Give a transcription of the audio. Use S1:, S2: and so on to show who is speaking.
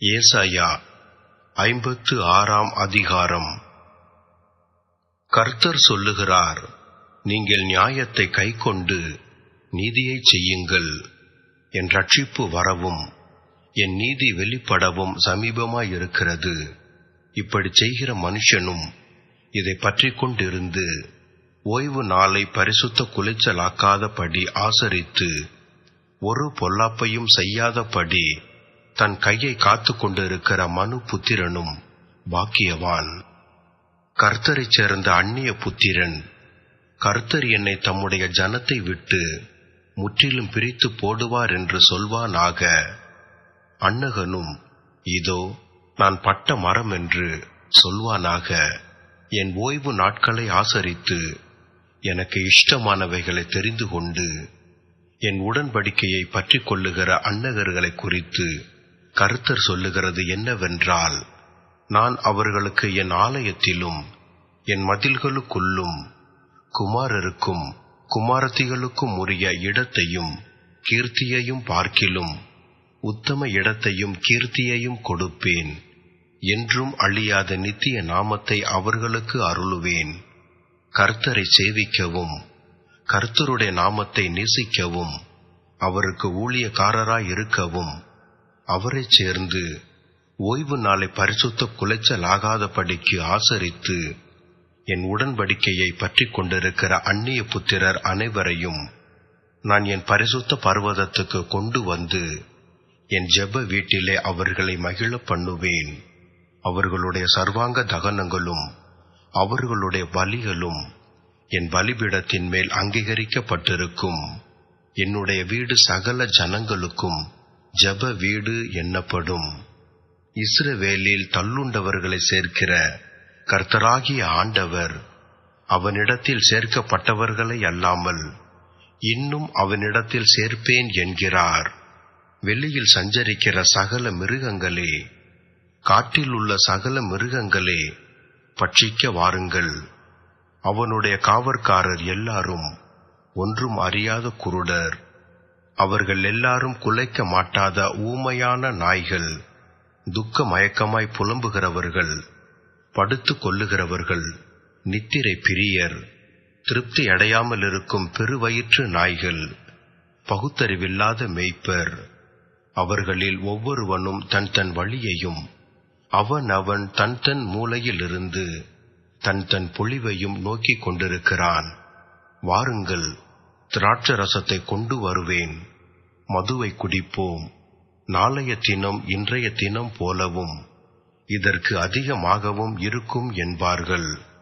S1: ஏசாயா ஐம்பத்து ஆறாம் அதிகாரம். கர்த்தர் சொல்லுகிறார் நீங்கள் நியாயத்தை கைக்கொண்டு நீதியைச் செய்யுங்கள். என் ரட்சிப்பு வரவும் என் நீதி வெளிப்படவும் சமீபமாயிருக்கிறது. இப்படி செய்கிற மனுஷனும் இதை பற்றி கொண்டிருந்து ஓய்வு நாளை பரிசுத்த குலைச்சலாக்காதபடி ஆசரித்து ஒரு பொல்லாப்பையும் செய்யாதபடி தன் கையை காத்துக் கொண்டிருக்கிற மனு புத்திரனும் பாக்கியவான். கர்த்தரைச் சேர்ந்த அந்நிய புத்திரன் கர்த்தர் என்னை தம்முடைய ஜனத்தை விட்டு முற்றிலும் பிரித்து போடுவார் என்று சொல்வானாக. அன்னகனும் இதோ நான் பட்ட மரம் என்று சொல்வானாக. என் ஓய்வு நாட்களை ஆசரித்து எனக்கு இஷ்டமானவைகளை தெரிந்து கொண்டு என் உடன்படிக்கையை பற்றிக் கொள்ளுகிற அன்னகர்களை குறித்து கருத்தர் சொல்லுகிறது என்னவென்றால் நான் அவர்களுக்கு என் ஆலயத்திலும் என் மதில்களுக்குள்ளும் குமாரருக்கும் குமாரத்திகளுக்கும் உரிய இடத்தையும் கீர்த்தியையும் பார்க்கிலும் உத்தம இடத்தையும் கீர்த்தியையும் கொடுப்பேன். என்றும் அழியாத நித்திய நாமத்தை அவர்களுக்கு அருளுவேன். கர்த்தரை சேவிக்கவும் கர்த்தருடைய நாமத்தை நேசிக்கவும் அவருக்கு ஊழியக்காரராய் இருக்கவும் அவரைச் சேர்ந்து ஓய்வு நாளை பரிசுத்த குலைச்சல் ஆகாதபடிக்கு ஆசரித்து என் உடன்படிக்கையை பற்றி கொண்டிருக்கிற அந்நிய புத்திரர் அனைவரையும் நான் என் பரிசுத்த பர்வதத்துக்கு கொண்டு வந்து என் ஜெப வீட்டிலே அவர்களை மகிழ பண்ணுவேன். அவர்களுடைய சர்வாங்க தகனங்களும் அவர்களுடைய பலிகளும் என் பலிபீடத்தின் மேல் அங்கீகரிக்கப்பட்டிருக்கும். என்னுடைய வீடு சகல ஜனங்களுக்கும் ஜெப வீடு என்னப்படும். இஸ்ரவேலில் தள்ளுண்டவர்களை சேர்க்கிற கர்த்தராகிய ஆண்டவர் அவனிடத்தில் சேர்க்கப்பட்டவர்களை அல்லாமல் இன்னும் அவனிடத்தில் சேர்ப்பேன் என்கிறார். வெளியில் சஞ்சரிக்கிற சகல மிருகங்களே காட்டில் உள்ள சகல மிருகங்களே பட்சிக்க வாருங்கள். அவனுடைய காவற்காரர் எல்லாரும் ஒன்றும் அறியாத குருடர். அவர்கள் எல்லாரும் குலைக்க மாட்டாத ஊமையான நாய்கள் துக்க மயக்கமாய் புலம்புகிறவர்கள் படுத்து கொள்ளுகிறவர்கள் நித்திரை பிரியர் திருப்தி அடையாமல் இருக்கும் பெருவயிற்று நாய்கள் பகுத்தறிவில்லாத மெய்ப்பர். அவர்களில் ஒவ்வொருவனும் தன் தன் வழியையும் அவன் அவன் தன் தன் மூலையிலிருந்து தன் தன் பொழிவையும் நோக்கிக் கொண்டிருக்கிறான். வாருங்கள் திராட்சரசத்தை கொண்டு வருவேன் மதுவை குடிப்போம். நாளைய தினம் இன்றைய தினம் போலவும். இதற்கு அதிகமாகவும் இருக்கும் என்பார்கள்.